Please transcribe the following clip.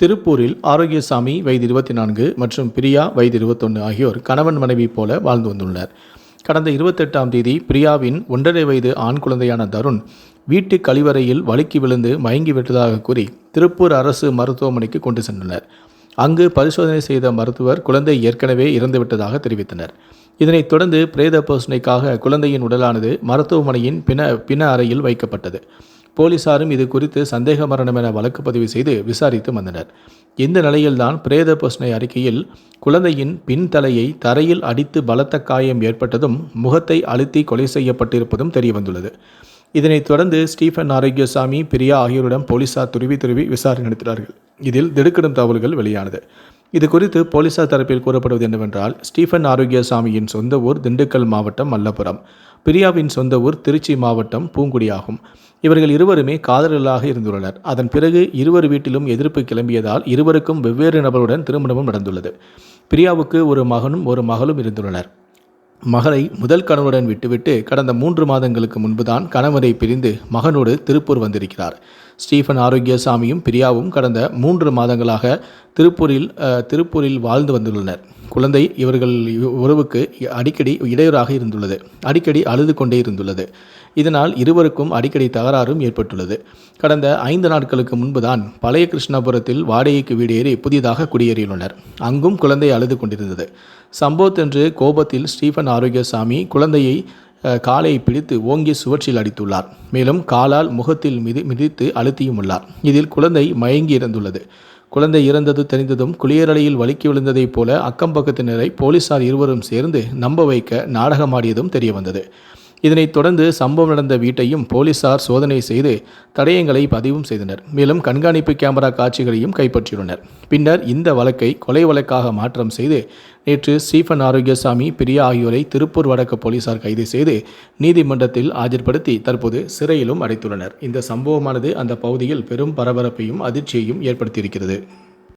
திருப்பூரில் ஆரோக்கியசாமி வயது இருபத்தி நான்கு மற்றும் பிரியா வயது இருபத்தொன்று ஆகியோர் கணவன் மனைவி போல வாழ்ந்து வந்துள்ளனர். கடந்த இருபத்தெட்டாம் தேதி பிரியாவின் ஒன்றரை வயது ஆண் குழந்தையான தருண் வீட்டு கழிவறையில் வழுக்கி விழுந்து மயங்கி விட்டதாக கூறி திருப்பூர் அரசு மருத்துவமனைக்கு கொண்டு சென்றனர். அங்கு பரிசோதனை செய்த மருத்துவர் குழந்தை ஏற்கனவே இறந்துவிட்டதாக தெரிவித்தனர். இதனைத் தொடர்ந்து பிரேத பரிசோதனைக்காக குழந்தையின் உடலானது மருத்துவமனையின் பிண பிண அறையில் வைக்கப்பட்டது. போலீசாரும் இது குறித்து சந்தேக மரணம் என வழக்கு பதிவு செய்து விசாரித்து வந்தனர். இந்த நிலையில்தான் பிரேத பரிசோதனை அறிக்கையில் குழந்தையின் பின்தலையை தரையில் அடித்து பலத்த காயம் ஏற்பட்டதும் முகத்தை அழுத்தி கொலை செய்யப்பட்டிருப்பதும் தெரியவந்துள்ளது. இதனைத் தொடர்ந்து ஸ்டீஃபன் ஆரோக்கியசாமி பிரியா ஆகியோரிடம் போலீசார் துருவி துருவி விசாரணை நடத்தினார்கள். இதில் திடுக்கிடும் தகவல்கள் வெளியானது. இது குறித்து போலீசார் தரப்பில் கூறப்படுவது என்னவென்றால் ஸ்டீஃபன் ஆரோக்கியசாமியின் சொந்த ஊர் திண்டுக்கல் மாவட்டம் மல்லபுரம். பிரியாவின் சொந்த ஊர் திருச்சி மாவட்டம் பூங்குடியாகும். இவர்கள் இருவருமே காதலர்களாக இருந்துள்ளனர். அதன் பிறகு இருவர் வீட்டிலும் எதிர்ப்பு கிளம்பியதால் இருவருக்கும் வெவ்வேறு நபருடன் திருமணமும் நடந்துள்ளது. பிரியாவுக்கு ஒரு மகனும் ஒரு மகளும் இருந்துள்ளனர். மகளை முதல் கணவருடன் விட்டுவிட்டு கடந்த மூன்று மாதங்களுக்கு முன்புதான் கணவரை பிரிந்து மகனோடு திருப்பூர் வந்திருக்கிறார். ஸ்டீஃபன் ஆரோக்கியசாமியும் பிரியாவும் கடந்த மூன்று மாதங்களாக திருப்பூரில் திருப்பூரில் வாழ்ந்து வந்துள்ளனர். குழந்தை இவர்கள் உறவுக்கு அடிக்கடி இடையூறாக இருந்துள்ளது. அடிக்கடி அழுது கொண்டே இருந்துள்ளது. இதனால் இருவருக்கும் அடிக்கடி தகராறும் ஏற்பட்டுள்ளது. கடந்த ஐந்து நாட்களுக்கு முன்புதான் பழைய கிருஷ்ணாபுரத்தில் வாடகைக்கு வீடேறி புதிதாக குடியேறியுள்ளனர். அங்கும் குழந்தை அழுது கொண்டிருந்தது. சம்பவத்தன்று கோபத்தில் ஸ்டீஃபன் ஆரோக்கியசாமி குழந்தையை காலை பிடித்து ஓங்கி சுவற்றில் அடித்துள்ளார். மேலும் காலால் முகத்தில் மிதி மிதித்து அழுத்தியும் உள்ளார். இதில் குழந்தை மயங்கி இறந்துள்ளது. குழந்தை இறந்தது தெரிந்ததும் குளியரலையில் வழுக்கி விழுந்ததைப் போல அக்கம் பக்கத்தினரை போலீசார் இருவரும் சேர்ந்து நம்ப வைக்க நாடகமாடியதும் தெரியவந்தது இதனைத் தொடர்ந்து சம்பவம் நடந்த வீட்டையும் போலீசார் சோதனை செய்து தடயங்களை பதிவும் செய்தனர். மேலும் கண்காணிப்பு கேமரா காட்சிகளையும் கைப்பற்றியுள்ளனர். பின்னர் இந்த வழக்கை கொலை வழக்காக மாற்றம் செய்து நேற்று ஸ்டீஃபன் ஆரோக்கியசாமி பிரியா ஆகியோரை திருப்பூர் வடக்கு போலீசார் கைது செய்து நீதிமன்றத்தில் ஆஜர்படுத்தி தற்போது சிறையிலும் அடைத்துள்ளனர். இந்த சம்பவமானது அந்த பகுதியில் பெரும் பரபரப்பையும் அதிர்ச்சியையும் ஏற்படுத்தியிருக்கிறது.